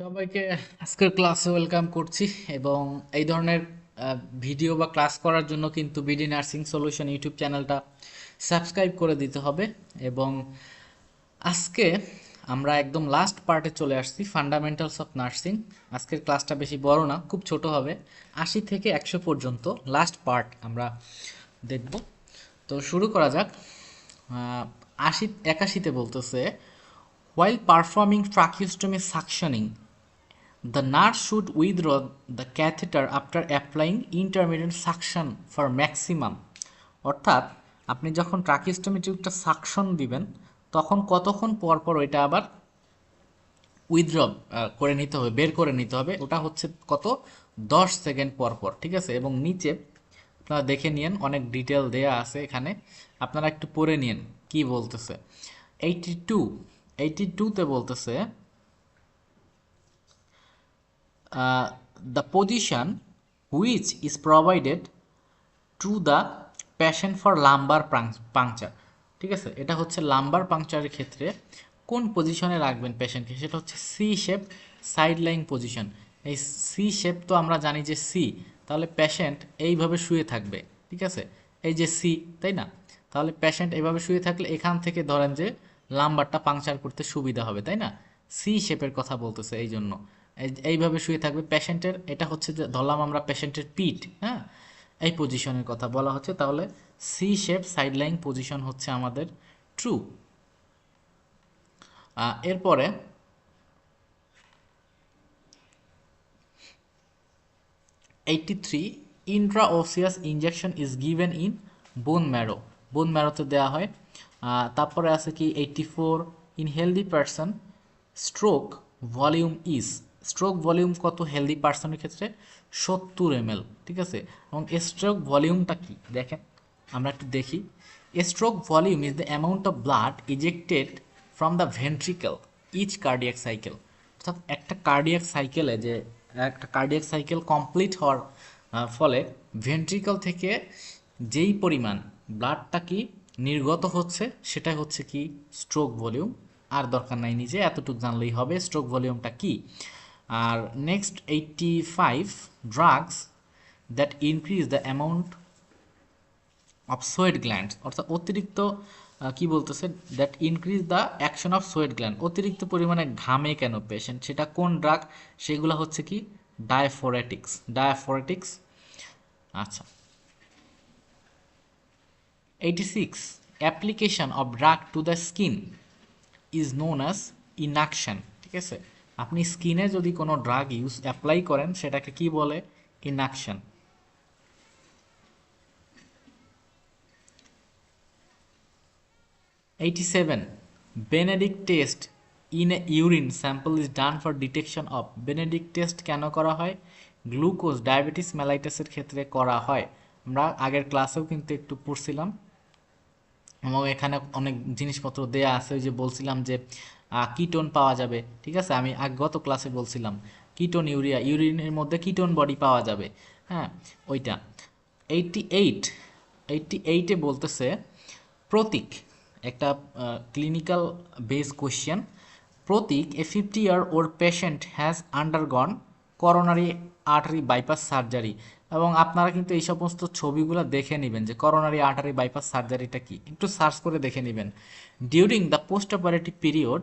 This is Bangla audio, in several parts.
সবাইকে আজকের ক্লাসে ওয়েলকাম করছি এবং এই ধরনের ভিডিও বা ক্লাস করার জন্য কিন্তু বিডি নার্সিং সলিউশন ইউটিউব চ্যানেলটা সাবস্ক্রাইব করে দিতে হবে এবং আজকে আমরা একদম লাস্ট পার্টে চলে আসছি ফান্ডামেন্টালস অফ নার্সিং আজকের ক্লাসটা বেশি বড় না, খুব ছোট হবে। আশি থেকে একশো পর্যন্ত লাস্ট পার্ট আমরা দেখব। তো শুরু করা যাক। আশি, একাশিতে বলতেছে, while performing tracheostomy suctioning the nurse should withdraw the catheter after applying intermittent suction for maximum. অর্থাৎ, আপনি যখন ট্রাকিস্টমি টিউবটা সাকশন দিবেন, তখন কতক্ষণ পর পর ওইটা আবার উইথড্র করে নিতে হবে, বের করে নিতে হবে। ওটা হচ্ছে কত? দশ সেকেন্ড পর পর, ঠিক আছে? এবং নিচে আপনারা দেখে নিন অনেক ডিটেল দেয়া আছে এখানে। আপনারা একটু পড়ে নিন কি বলতেছে। এইটি টু এইটি টুতে বলতেছে the position which is provided to the patient lumbar punc- puncture. ঠিক আছে? এটা হচ্ছে লাম্বার পাংচারের ক্ষেত্রে কোন পজিশনে রাখবেন পেশেন্টকে সেটা হচ্ছে C shape side line position এই সি শেপ তো আমরা জানি যে সি তাহলে পেশেন্ট এইভাবে শুয়ে থাকবে। ঠিক আছে? এই যে সি তাই না? তাহলে পেশেন্ট এইভাবে শুয়ে থাকলে এখান থেকে ধরেন যে লাম্বারটা পাংচার করতে সুবিধা হবে, তাই না? সি শেপের কথা বলতেছে এই জন্য এইভাবে শুয়ে থাকবে পেশেন্টের এটা হচ্ছে যে ধরলাম আমরা পেশেন্টের পিঠ হ্যাঁ? এই পজিশনের কথা বলা হচ্ছে, তাহলে সি শেপ সাইডলাইন পজিশন হচ্ছে আমাদের ট্রু এরপরে eighty three intraosseous injection is given in bone marrow bone ম্যারোতে দেওয়া হয় তারপরে আছে কি? Eighty four in healthy person stroke volume is stroke volume কত হেলদি পার্সনের ক্ষেত্রে? সত্তর এম ঠিক আছে? এবং স্ট্রোক ভলিউমটা কি? দেখেন, আমরা একটু দেখি। Stroke volume is the amount of blood ejected from the ventricle each cardiac cycle অর্থাৎ একটা কার্ডিয়াক সাইকেলে যে, একটা কার্ডিয়াক সাইকেল কমপ্লিট হওয়ার ফলে ভেন্ট্রিকল থেকে যেই পরিমাণ ব্লাডটা কি নির্গত হচ্ছে সেটা হচ্ছে কি স্ট্রোক ভলিউম আর দরকার নাই নিজে, এতটুকু জানলেই হবে স্ট্রোক ভলিউমটা কি? আর next eighty five drugs that increase the amount of sweat gland অর্থাৎ অতিরিক্ত কি বলতেছে? That increase the action of sweat gland অতিরিক্ত পরিমাণে ঘামে কেন পেশেন্ট সেটা কোন ড্রাগ সেগুলো হচ্ছে কি? ডায়াফোরেটিক্স ডায়াফোরেটিক্স আচ্ছা। Eighty six application of drug to the skin is known as inunction ঠিক আছে? আপনি স্কিনে যদি কোনো ড্রাগ ইউজ, অ্যাপ্লাই করেন, সেটাকে কি বলে? Inunction. Eighty seven. Benedict test in a urine sample is done for detection of Benedict test কেন করা হয়? গ্লুকোজ ডায়াবেটিস মেলাইটাসের ক্ষেত্রে করা হয়। আমরা আগের ক্লাসেও কিন্তু একটু পড়ছিলাম। এবং এখানে অনেক জিনিসপত্র দেয়া আছে, ওই যে বলছিলাম যে কিটোন পাওয়া যাবে, ঠিক আছে? আমি গত ক্লাসে বলছিলাম কিটোন ইউরিয়া ইউরিনের মধ্যে কিটোন বডি পাওয়া যাবে হ্যাঁ? ওইটা। এইটটি এইট এইটটি এইটে বলতেছে, প্রতীক, একটা clinical base question Pratik a fifty year old patient has undergone coronary artery bypass surgery এবং আপনারা কিন্তু এই সমস্ত ছবিগুলো দেখে নেবেন যে করোনারি আর্টারি বাইপাস সার্জারিটা কি। একটু সার্চ করে দেখে নেবেন। During the post operative period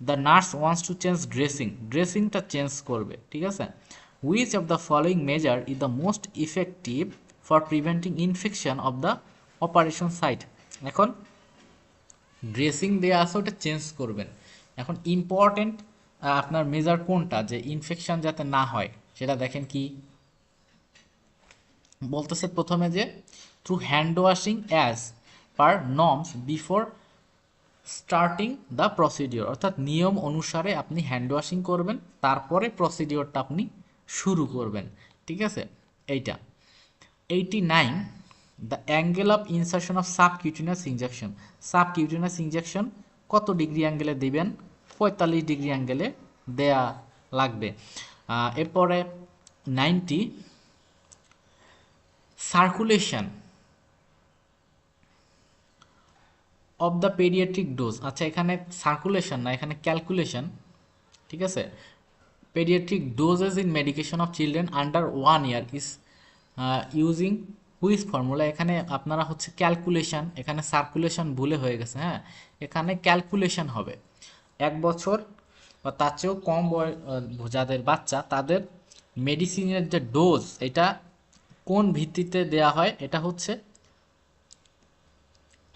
the nurse wants to change dressing ড্রেসিংটা change করবে, ঠিক আছে? Which of the following measure is the most effective for preventing infection of the operation site এখন ড্রেসিং দেওয়া আছে, ওটা চেঞ্জ করবেন। এখন ইম্পর্টেন্ট আপনার মেজার কোনটা? যে ইনফেকশন যাতে না হয়, সেটা দেখেন কি। বলতেছে প্রথমে যে through hand washing as per norms before starting the procedure অর্থাৎ নিয়ম অনুসারে আপনি হ্যান্ড ওয়াশিং করবেন, তারপরে প্রসিডিওরটা আপনি শুরু করবেন। ঠিক আছে? এইটা। Eighty nine the angle of insertion of subcutaneous injection subcutaneous injection কত ডিগ্রি অ্যাঙ্গেলে দিবেন? পঁয়তাল্লিশ ডিগ্রি অ্যাঙ্গেলে দেয়া লাগবে। এরপরে ninety circulation of the paediatric dose আচ্ছা এখানে সার্কুলেশন না এখানে ক্যালকুলেশন ঠিক আছে? Doses in medication of children under one year is uh, using which formula এখানে আপনারা হচ্ছে ক্যালকুলেশন এখানে সার্কুলেশন ভুলে হয়ে গেছে হ্যাঁ? এখানে ক্যালকুলেশন হবে। এক বছর বা তার চেয়েও কম বয় যাদের বাচ্চা তাদের মেডিসিনের যে ডোজ এটা কোন ভিত্তিতে দেয়া হয়? এটা হচ্ছে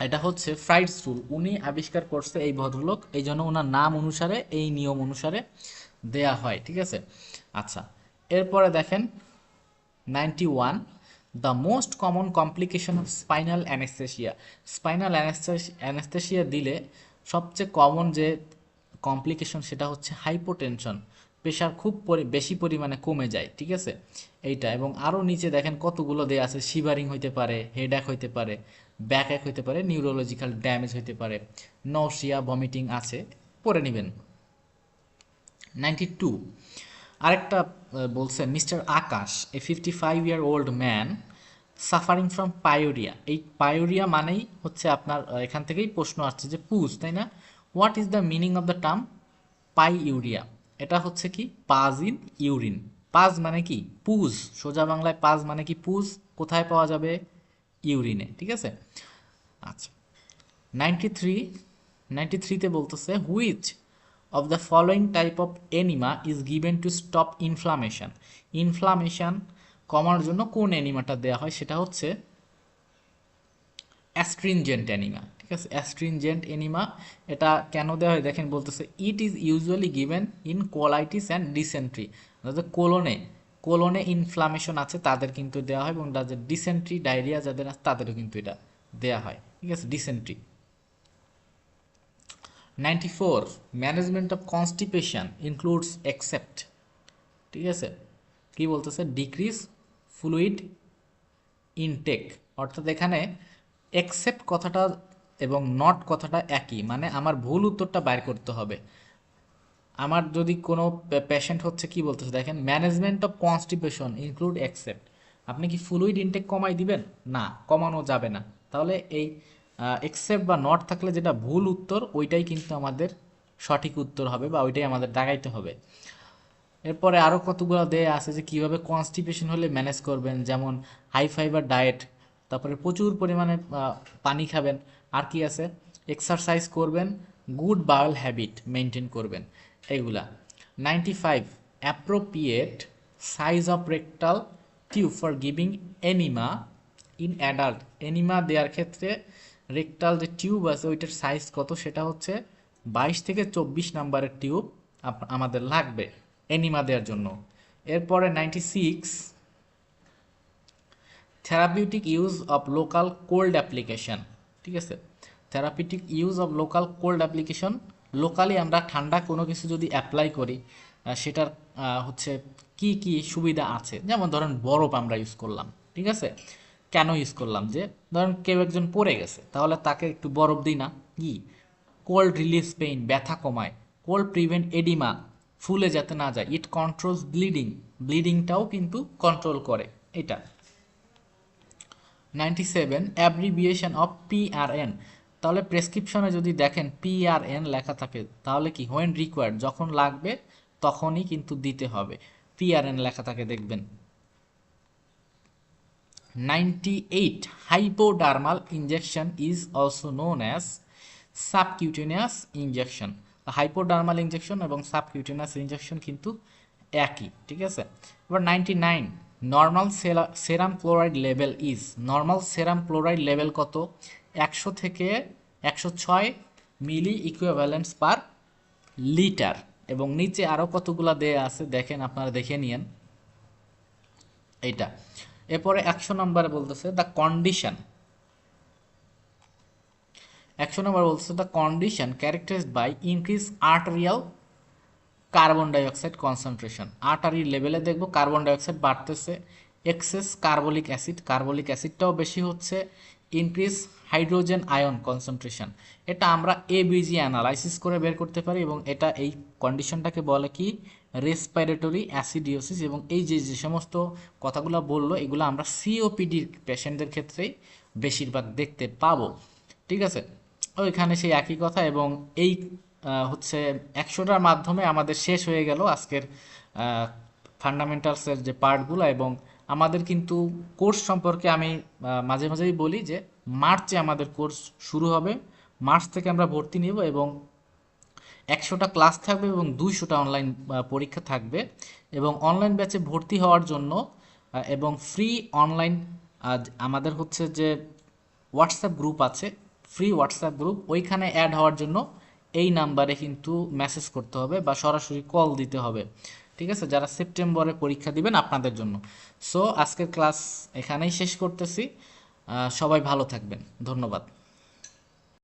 এটা হচ্ছে ফ্রাইডস রুল উনি আবিষ্কার করছে এই ভদ্রলোক, এই জন্য ওনার নাম অনুসারে, এই নিয়ম অনুসারে দেয়া হয়, ঠিক আছে? আচ্ছা এরপরে দেখেন ninety one the most common complication of spinal anaesthesia spinal anaesthesia দিলে সবচেয়ে কমন যে কমপ্লিকেশন সেটা হচ্ছে হাইপোটেনশন প্রেশার খুব বেশি পরিমাণে কমে যায়, ঠিক আছে? এইটা, এবং আরও নিচে দেখেন কতগুলো দেয়া আছে শিভারিং হইতে পারে হেডঅ্যাক হইতে পারে ব্যাক অ্যাক হইতে পারে নিউরোলজিক্যাল ড্যামেজ হইতে পারে নৌসিয়া ভমিটিং আছে পরে নেবেন। নাইনটি টু আরেকটা বলছে mister Akash a fifty five year old man suffering from pyorrhoea এই পায়োরিয়া মানেই হচ্ছে আপনার এখান থেকেই প্রশ্ন আসছে যে পুজ, তাই না? What is the meaning of the term pyuria এটা হচ্ছে কি? পাজ ইন ইউরিন। পাজ মানে কি? পুজ। সোজা বাংলায় পাজ মানে কি পুজ? কোথায় পাওয়া যাবে? ইউরিনে, ঠিক আছে? আচ্ছা। নাইনটি থ্রি নাইনটি থ্রিতে বলতেছে which of the following type of enema is given to stop inflammation inflammation কমার জন্য কোন এনিমাটা দেওয়া হয়? সেটা হচ্ছে অ্যাস্ট্রিনজেন্ট এনিমা ঠিক আছে? অ্যাস্ট্রিনজেন্ট এনিমা এটা কেন দেওয়া হয়? দেখেন বলতেছে it is usually given in colitis and dysentery অর্থাৎ কোলনে কোলনে ইনফ্লামেশন আছে, তাদের কিন্তু দেওয়া হয়, এবং যাদের ডিসেন্ট্রি ডায়রিয়া যাদের আছে, তাদেরও কিন্তু এটা দেওয়া হয়। ঠিক আছে? Dysentery ninety four management of constipation includes accept ঠিক আছে? কি বলতেছে? ডিক্রিজ ফ্লুইড ইনটেক অর্থাৎ এখানে অ্যাকসেপ্ট কথাটা এবং নট কথাটা একই। মানে আমার ভুল উত্তরটা বাইর করতে হবে। আমার যদি কোনো পেশেন্ট হচ্ছে কি বলতেছে, দেখেন management of constipation include accept আপনি কি ফ্লুইড ইনটেক কমাই দিবেন? না, কমানো যাবে না। তাহলে এই এক্সেপ্ট বা নট থাকলে যেটা ভুল উত্তর, ওইটাই কিন্তু আমাদের সঠিক উত্তর হবে বা ওইটাই আমাদের দাগাইতে হবে। এরপরে আরও কতগুলো দেয়া আছে যে কীভাবে কনস্টিপেশন হলে ম্যানেজ করবেন, যেমন হাই ফাইবার ডায়েট তারপরে প্রচুর পরিমাণে পানি খাবেন। আর কি আছে? এক্সারসাইজ করবেন গুড বাউল হ্যাবিট মেনটেন করবেন। এগুলা। Ninety five appropriate size of rectal tube for giving enema in adult enema দেওয়ার ক্ষেত্রে রেকটাল যে টিউব আছে, ওইটার সাইজ কত? সেটা হচ্ছে বাইশ থেকে চব্বিশ নাম্বারের টিউব আমাদের লাগবে এনিমা দেওয়ার জন্য। এরপরে ninety six therapeutic use of local cold application ঠিক আছে? Therapeutic use of local cold application locally আমরা ঠান্ডা কোনো কিছু যদি অ্যাপ্লাই করি সেটার হচ্ছে কি কি সুবিধা আছে? যেমন ধরেন বরফ আমরা ইউজ করলাম, ঠিক আছে? কেন ইউজ করলাম? যে ধরেন কেউ একজন পড়ে গেছে, তাহলে তাকে একটু বরফ দিই না। কি? কোল্ড রিলিফ পেইন ব্যথা কমায়। কোল্ড প্রিভেন্ট এডিমা ফুলে যাতে না যায়। ইট কন্ট্রোলস ব্লিডিং ব্লিডিংটাও কিন্তু কন্ট্রোল করে। এটা। Ninety seven abbreviation of PRN তাহলে প্রেসক্রিপশনে যদি দেখেন পিআরএন লেখা থাকে, তাহলে কি হোয়েন রিকোয়ার্ড যখন লাগবে তখনই কিন্তু দিতে হবে। পিআরএন লেখা থাকে, দেখবেন। Ninety eight hypodermal injection is also known as subcutaneous injection hypodermal injection এবং সাবকিউটেনিয়াস ইঞ্জেকশন কিন্তু একই, ঠিক আছে? এবার ninety nine normal serum chloride level is normal serum chloride level কত? একশো থেকে একশো ছয় মিলি ইকুইভ্যালেন্স পার লিটার এবং নিচে আরও কতগুলা দেয়া আছে, দেখেন, আপনারা দেখে নিয়েন। এইটা। এরপরে একশো নম্বরে বলতেছে দ্য কন্ডিশন একশো নম্বর বলতেছে the condition characterized by increase arterial carbon dioxide concentration artery লেভেলে দেখব কার্বন ডাইঅক্সাইড বাড়তেছে এক্সেস কার্বলিক অ্যাসিড কার্বলিক অ্যাসিডটাও বেশি হচ্ছে ইনক্রিজ হাইড্রোজেন আয়ন কনসেন্ট্রেশন এটা আমরা এবিজি অ্যানালাইসিস করে বের করতে পারি এবং এটা এই কন্ডিশনটাকে বলে কি? রেসপাইরেটরি অ্যাসিডিওসিস এবং এই যে যে সমস্ত কথাগুলো বলল, এগুলো আমরা সিওপিডির পেশেন্টদের ক্ষেত্রেই বেশিরভাগ দেখতে পাবো। ঠিক আছে? ওইখানে সেই একই কথা এবং এই হচ্ছে একশোটার মাধ্যমে আমাদের শেষ হয়ে গেল আজকের ফান্ডামেন্টালসের যে পার্টগুলো এবং আমাদের কিন্তু কোর্স সম্পর্কে আমি মাঝে মাঝেই বলি যে মার্চে আমাদের কোর্স শুরু হবে। মার্চ থেকে আমরা ভর্তি নিব এবং একশোটা ক্লাস থাকবে এবং দুইশোটা অনলাইন পরীক্ষা থাকবে এবং অনলাইন ব্যাচে ভর্তি হওয়ার জন্য এবং ফ্রি অনলাইন আমাদের হচ্ছে যে হোয়াটসঅ্যাপ গ্রুপ আছে, ফ্রি হোয়াটসঅ্যাপ গ্রুপ, ওইখানে অ্যাড হওয়ার জন্য এই নাম্বারে কিন্তু মেসেজ করতে হবে বা সরাসরি কল দিতে হবে। ঠিক আছে? যারা সেপ্টেম্বরে পরীক্ষা দিবেন আপনাদের জন্য। সো আজকের ক্লাস এখানেই শেষ করতেছি। সবাই ভালো থাকবেন। ধন্যবাদ।